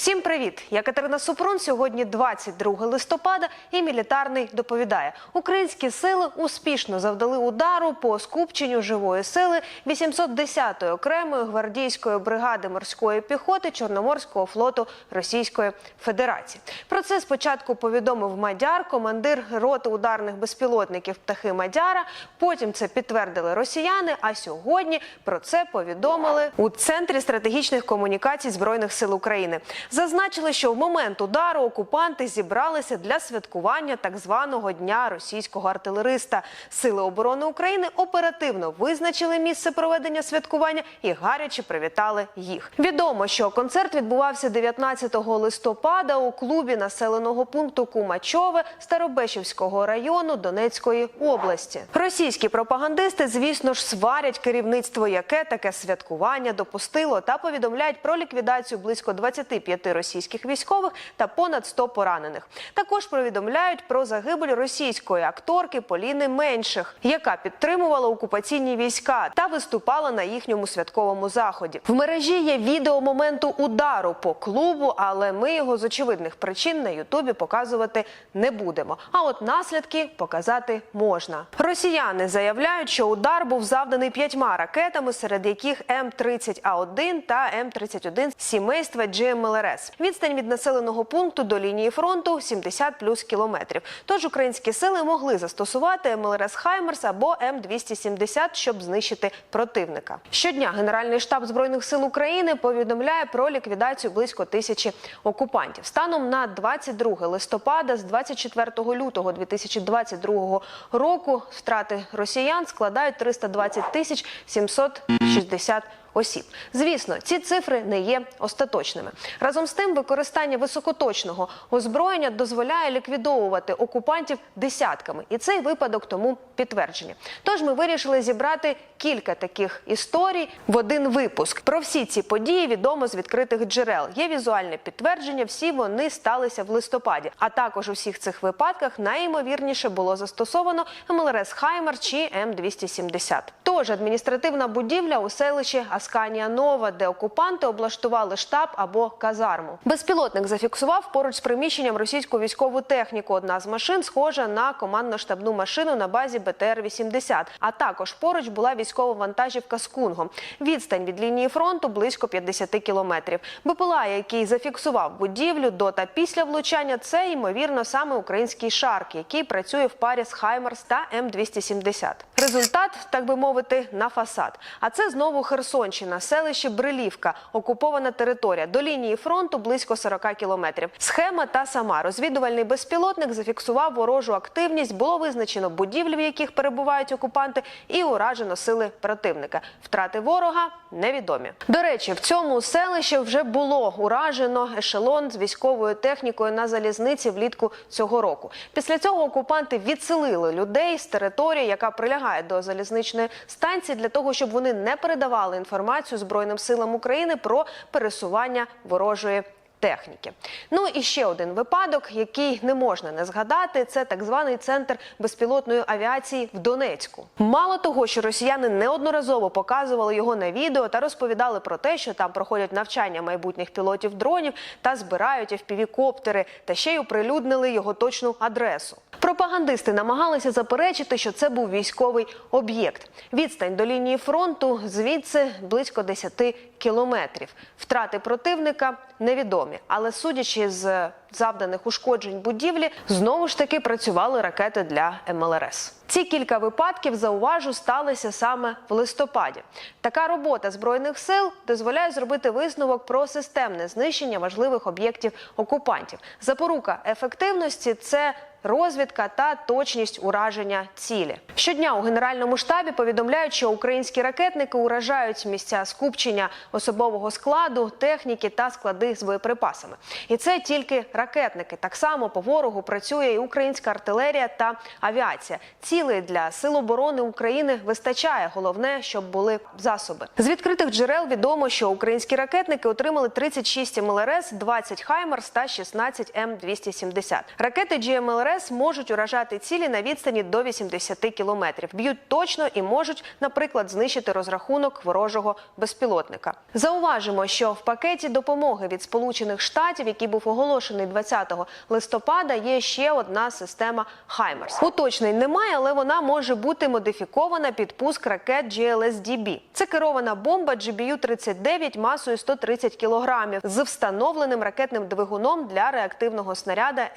Всім привіт! Я Катерина Супрун. Сьогодні 22 листопада і мілітарний доповідає. Українські сили успішно завдали удару по скупченню живої сили 810-ї окремої гвардійської бригади морської піхоти Чорноморського флоту Російської Федерації. Про це спочатку повідомив Мадяр, командир роти ударних безпілотників птахи Мадяра. Потім це підтвердили росіяни. А сьогодні про це повідомили у центрі стратегічних комунікацій збройних сил України. Зазначили, що в момент удару окупанти зібралися для святкування так званого дня російського артилериста. Сили оборони України оперативно визначили місце проведення святкування і гаряче привітали їх. Відомо, що концерт відбувався 19 листопада у клубі населеного пункту Кумачове Старобешівського району Донецької області. Російські пропагандисти, звісно ж, сварять керівництво, яке таке святкування допустило, та повідомляють про ліквідацію близько 25 російських військових та понад 100 поранених. Також повідомляють про загибель російської акторки Поліни Менших, яка підтримувала окупаційні війська та виступала на їхньому святковому заході. В мережі є відео моменту удару по клубу, але ми його з очевидних причин на Ютубі показувати не будемо. А от наслідки показати можна. Росіяни заявляють, що удар був завданий п'ятьма ракетами, серед яких М-30А1 та М-31 сімейства GMLRS. Відстань від населеного пункту до лінії фронту 70 плюс кілометрів. Тож українські сили могли застосувати МЛРС Хаймерс або М-270, щоб знищити противника. Щодня Генеральний штаб збройних сил України повідомляє про ліквідацію близько тисячі окупантів. Станом на 22 листопада з 24 лютого 2022 року втрати росіян складають 320 тисяч 760 осіб. Звісно, ці цифри не є остаточними. Разом з тим, використання високоточного озброєння дозволяє ліквідовувати окупантів десятками, і цей випадок тому підтвердження. Тож ми вирішили зібрати кілька таких історій в один випуск. Про всі ці події відомо з відкритих джерел. Є візуальне підтвердження. Всі вони сталися в листопаді. А також у всіх цих випадках найімовірніше було застосовано МЛРС Хаймер чи М270. Тож адміністративна будівля у селищі Асканія Нова, де окупанти облаштували штаб або казарму. Безпілотник зафіксував поруч з приміщенням російську військову техніку. Одна з машин схожа на командно-штабну машину на базі БТР-80. А також поруч була військова вантажівка з кунгом. Відстань від лінії фронту близько 50 кілометрів. БПЛА, який зафіксував будівлю до та після влучання, це ймовірно саме український шарк, який працює в парі з Хаймерс та М270. Результат, так би мовити, на фасад. А це знову Херсонщина, селище Брилівка, окупована територія. До лінії фронту близько 40 кілометрів. Схема та сама. Розвідувальний безпілотник зафіксував ворожу активність. Було визначено будівлі, в яких перебувають окупанти, і уражено сили противника. Втрати ворога невідомі. До речі, в цьому селищі вже було уражено ешелон з військовою технікою на залізниці влітку цього року. Після цього окупанти відселили людей з території, яка прилягає до залізничної станції, для того, щоб вони не передавали інформацію Збройним силам України про пересування ворожої. Техніки, ну і ще один випадок, який не можна не згадати, це так званий центр безпілотної авіації в Донецьку. Мало того, що росіяни неодноразово показували його на відео та розповідали про те, що там проходять навчання майбутніх пілотів дронів та збирають FPV-коптери, та ще й оприлюднили його точну адресу. Пропагандисти намагалися заперечити, що це був військовий об'єкт. Відстань до лінії фронту звідси близько 10 кілометрів. Втрати противника невідомі, але судячи з завданих ушкоджень будівлі, знову ж таки працювали ракети для МЛРС. Ці кілька випадків зауважу сталися саме в листопаді. Така робота збройних сил дозволяє зробити висновок про системне знищення важливих об'єктів окупантів. Запорука ефективності це розвідка та точність ураження цілі. Щодня у генеральному штабі повідомляють, що українські ракетники уражають місця скупчення особового складу, техніки та склади з боєприпасами. І це тільки ракетники. Так само по ворогу працює і українська артилерія та авіація. Цілей для сил оборони України вистачає. Головне, щоб були засоби. З відкритих джерел відомо, що українські ракетники отримали 36 МЛРС, 20 Хаймерс та 16 М270. Ракети GMLRS РС можуть уражати цілі на відстані до 80 кілометрів. Б'ють точно і можуть, наприклад, знищити розрахунок ворожого безпілотника. Зауважимо, що в пакеті допомоги від Сполучених Штатів, який був оголошений 20 листопада, є ще одна система Хаймерс. Уточнень немає, але вона може бути модифікована під пуск ракет GLSDB. Це керована бомба GBU-39 масою 130 кілограмів з встановленим ракетним двигуном для реактивного снаряда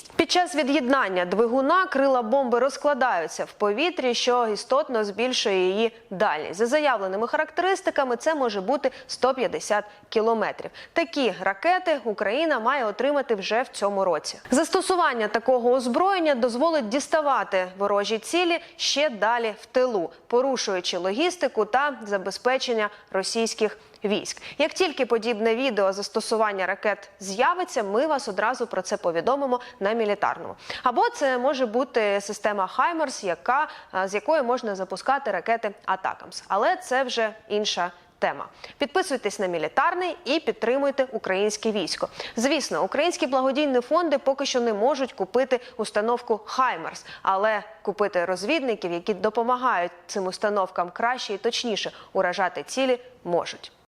М-26. Під час від'єднання двигуна крила бомби розкладаються в повітрі, що істотно збільшує її дальність. За заявленими характеристиками, це може бути 150 кілометрів. Такі ракети Україна має отримати вже в цьому році. Застосування такого озброєння дозволить діставати ворожі цілі ще далі в тилу, порушуючи логістику та забезпечення російських військ. Як тільки подібне відео застосування ракет з'явиться, ми вас одразу про це повідомимо на мілітарному. Або це може бути система Хаймерс, яка з якої можна запускати ракети Атакамс. Але це вже інша. Тема підписуйтесь на мілітарний і підтримуйте українське військо. Звісно, українські благодійні фонди поки що не можуть купити установку Хаймерс, але купити розвідників, які допомагають цим установкам краще і точніше уражати цілі, можуть.